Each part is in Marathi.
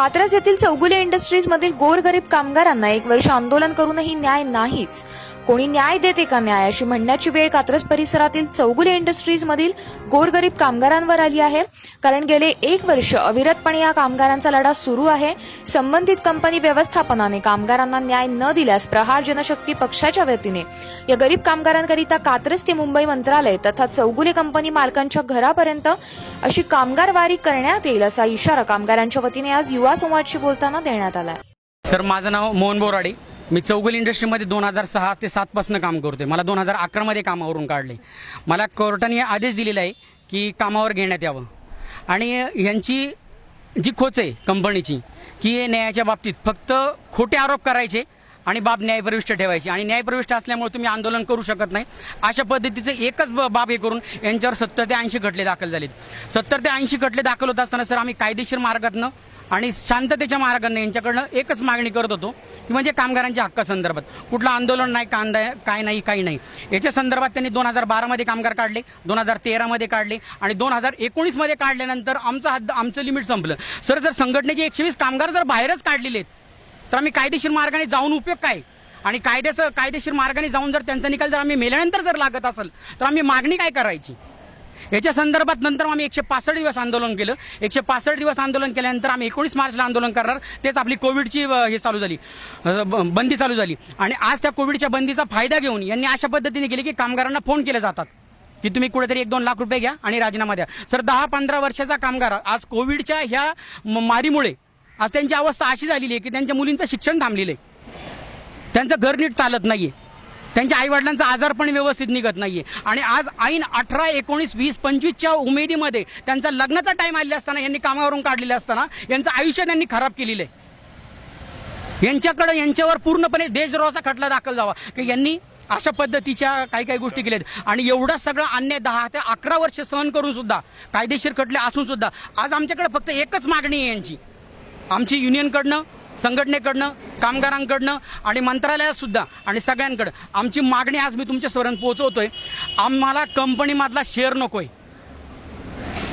कात्रज येथील चौगुले इंडस्ट्रीजमधील गोरगरीब कामगारांना एक वर्ष आंदोलन करूनही न्याय नाहीच. कोणी न्याय देते का न्याय? अशी म्हणण्याची वेळ कात्रज परिसरातील चौगुले इंडस्ट्रीज मधील गोरगरीब कामगारांवर आली आहे. कारण गेले एक वर्ष अविरतपणे या कामगारांचा लढा सुरू आहे. संबंधित कंपनी व्यवस्थापनाने कामगारांना न्याय न दिल्यास प्रहार जनशक्ती पक्षाच्या वतीने या गरीब कामगारांकरिता कात्रज ते मुंबई मंत्रालय तथा चौगुले कंपनी मालकांच्या घरापर्यंत अशी कामगार वारी करण्यात येईल असा इशारा कामगारांच्या वतीने आज युवा संवादशी बोलताना देण्यात आला सर माझं नाव मोहन बोराडे. मी चौगुल इंडस्ट्रीमध्ये दोन हजार सहा ते सातपासून काम करतोय. मला दोन हजार अकरामध्ये कामावरून काढले मला कोर्टाने आदेश दिलेला आहे की कामावर घेण्यात यावं. आणि यांची जी खोच आहे कंपनीची की हे न्यायाच्या बाबतीत फक्त खोटे आरोप करायचे आणि बाब न्यायप्रविष्ट ठेवायची. आणि न्यायप्रविष्ट असल्यामुळे तुम्ही आंदोलन करू शकत नाही. अशा पद्धतीचं एकच ब- बाब हे करून यांच्यावर सत्तर ते ऐंशी खटले दाखल झालेत. सत्तर ते ऐंशी खटले दाखल होत असताना सर आम्ही कायदेशीर मार्गातनं आणि शांततेच्या मार्गाने यांच्याकडनं एकच मागणी करत होतो की म्हणजे कामगारांच्या हक्कासंदर्भात. कुठलं आंदोलन नाही कांदा काय नाही काही नाही. याच्या संदर्भात त्यांनी दोन हजार बारामध्ये कामगार काढले दोन हजार तेरामध्ये काढले आणि दोन हजार एकोणीसमध्ये काढल्यानंतर आमचं हद्द आमचं लिमिट संपलं. सर जर संघटनेचे एकशे वीस कामगार जर बाहेरच काढलेले आहेत तर आम्ही कायदेशीर मार्गाने जाऊन उपयोग काय? आणि कायद्याचं कायदेशीर मार्गाने जाऊन जर त्यांचा निकाल जर आम्ही मेल्यानंतर जर लागत असेल तर आम्ही मागणी काय करायची? याच्या संदर्भात नंतर आम्ही एकशे पासष्ट दिवस आंदोलन केलं. एकशे पासष्ट दिवस आंदोलन केल्यानंतर आम्ही एकोणीस मार्चला आंदोलन करणार. तेच आपली कोविडची हे चालू झाली. ब- बंदी चालू झाली. आणि आज त्या कोविडच्या बंदीचा फायदा घेऊन यांनी अशा पद्धतीने केली की कामगारांना फोन केले जातात. की तुम्ही कुठेतरी एक दोन लाख रुपये घ्या आणि राजीनामा द्या. सर दहा पंधरा वर्षाचा कामगार आज कोविडच्या ह्या मारीमुळे आज त्यांची अवस्था अशी झालेली आहे की त्यांच्या मुलींचं शिक्षण थांबलेलं आहे. त्यांचं घर नीट चालत नाहीये. त्यांच्या आईवडिलांचा आजार पण व्यवस्थित निघत नाहीये. आणि आज ऐन अठरा एकोणीस वीस पंचवीसच्या उमेदीमध्ये त्यांचा लग्नाचा टाईम आलेला असताना यांनी कामावरून काढलेले असताना यांचं आयुष्य त्यांनी खराब केलेलं आहे यांच्याकडे यांच्यावर पूर्णपणे देशद्रोहाचा खटला दाखल जावा की यांनी अशा पद्धतीच्या काही काही गोष्टी केल्या आहेत आणि एवढा सगळा अन्याय दहा ते अकरा वर्ष सहन करून सुद्धा कायदेशीर खटले असून सुद्धा आज आमच्याकडे फक्त एकच मागणी आहे यांची. आमची युनियनकडनं संघटनेकडनं कामगारांकडनं आणि मंत्रालयातसुद्धा आणि सगळ्यांकडं. आमची मागणी आज मी तुमच्यापर्यंत पोहोचवतोय. आम्हाला कंपनीमधला शेअर नकोय.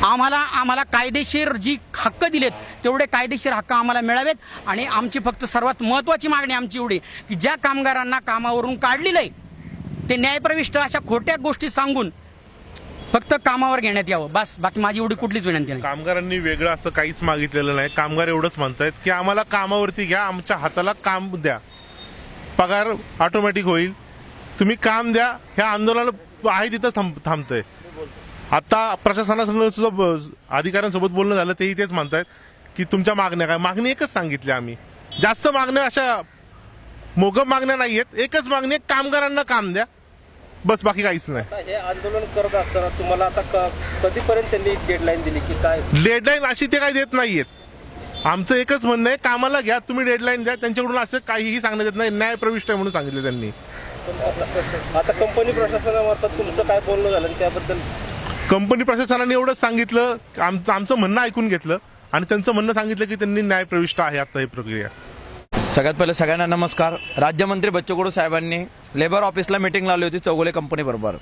आम्हाला आम्हाला कायदेशीर जी हक्क दिलेत तेवढे कायदेशीर हक्क आम्हाला मिळावेत. आणि आमची फक्त सर्वात महत्वाची मागणी आमची एवढी की ज्या कामगारांना कामावरून काढलेलं आहे ते न्यायप्रविष्ट अशा खोट्या गोष्टी सांगून फक्त कामावर घेण्यात यावं. बस बाकी माझी एवढी कुठलीच विनंती नाही. कामगारांनी वेगळं असं काहीच मागितलेलं नाही. कामगार एवढंच म्हणतायत की आम्हाला कामावरती घ्या आमच्या हाताला काम द्या. पगार ऑटोमॅटिक होईल. तुम्ही काम द्या ह्या आंदोलन आहे तिथं थांब थांबतंय. आता प्रशासनासंग सुद्धा ब- अधिकाऱ्यांसोबत बोलणं झालं तेही तेच म्हणतायत की तुमच्या मागण्या काय? मागणी एकच सांगितली आम्ही. जास्त मागण्या अशा मोगम मागण्या नाहीयेत. एकच मागणी कामगारांना काम द्या. बस बाकी काहीच नाही. हे आंदोलन करत असताना तुम्हाला आता क- कधीपर्यंत त्यांनी डेडलाईन दिली की काय? डेडलाईन अशी ते काही देत नाहीयेत. आमचं एकच म्हणणं आहे कामाला घ्या तुम्ही डेडलाईन द्या त्यांच्याकडून असं काहीही सांगण्यात येत नाही न्याय प्रविष्ट आहे म्हणून सांगितलं त्यांनी. आता कंपनी प्रशासनामार्फत तुमचं काय बोलणं झालं आणि त्याबद्दल? कंपनी प्रशासनाने एवढंच सांगितलं आमचं आमचं म्हणणं ऐकून घेतलं आणि त्यांचं म्हणणं सांगितलं की त्यांनी न्याय प्रविष्ट आहे आता ही प्रक्रिया. सगळ्यात पहिले सगळ्यांना नमस्कार. राज्यमंत्री बच्चू कडू साहेबांनी लेबर ऑफिसला मिटिंग लावली होती चौगुले कंपनीबरोबर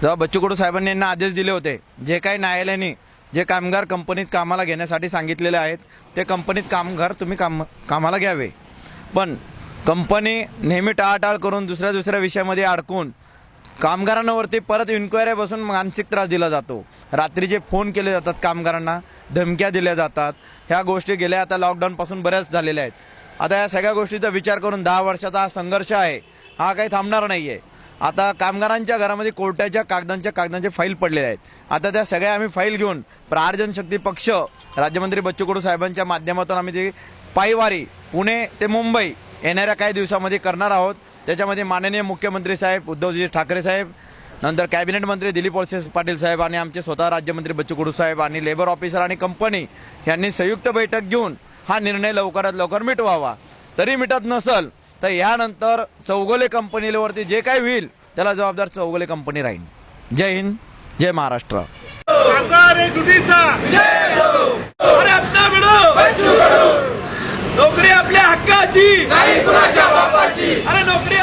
जेव्हा बच्चू कडू साहेबांनी यांना आदेश दिले होते जे काही न्यायालयाने जे कामगार कंपनीत कामाला घेण्यासाठी सांगितलेले आहेत ते कंपनीत कामगार तुम्ही काम कामाला घ्यावे. पण कंपनी नेहमी टाळाटाळ करून दुसऱ्या दुसऱ्या विषयामध्ये अडकून कामगारांवरती परत इन्क्वायरी बसून मानसिक त्रास दिला जातो. रात्रीचे फोन केले जातात कामगारांना धमक्या दिल्या जातात. ह्या गोष्टी गेल्या आता लॉकडाऊनपासून बऱ्याच झालेल्या आहेत. आता या सगळ्या गोष्टीचा विचार करून दहा वर्षाचा हा संघर्ष आहे हा काही थांबणार नाहीये. आता कामगारांच्या घरामध्ये कोर्टाच्या कागदांच्या कागदांचे फाईल पडलेले आहेत. आता त्या सगळ्या आम्ही फाईल घेऊन प्रहार जनशक्ती पक्ष राज्यमंत्री बच्चू कडू साहेबांच्या माध्यमातून आम्ही ती पायवारी पुणे ते मुंबई येणाऱ्या काही दिवसामध्ये करणार आहोत. त्याच्यामध्ये माननीय मुख्यमंत्री साहेब उद्धवजी ठाकरे साहेब नंतर कॅबिनेट मंत्री दिलीप वळसे पाटील साहेब आणि आमचे स्वतः राज्यमंत्री बच्चू कडू साहेब आणि लेबर ऑफिसर आणि कंपनी यांनी संयुक्त बैठक घेऊन हा निर्णय लवकरात लवकर मिटवावा. तरी मिटत नसल तर यानंतर चौगोले कंपनीवरती जे काही होईल त्याला जबाबदार चौगोले कंपनी राहील. जय हिंद जय महाराष्ट्र. नोकरी आपल्या हक्काची. नाही कुणाच्या बापाची. अरे नोकरी आपल्या हक्काची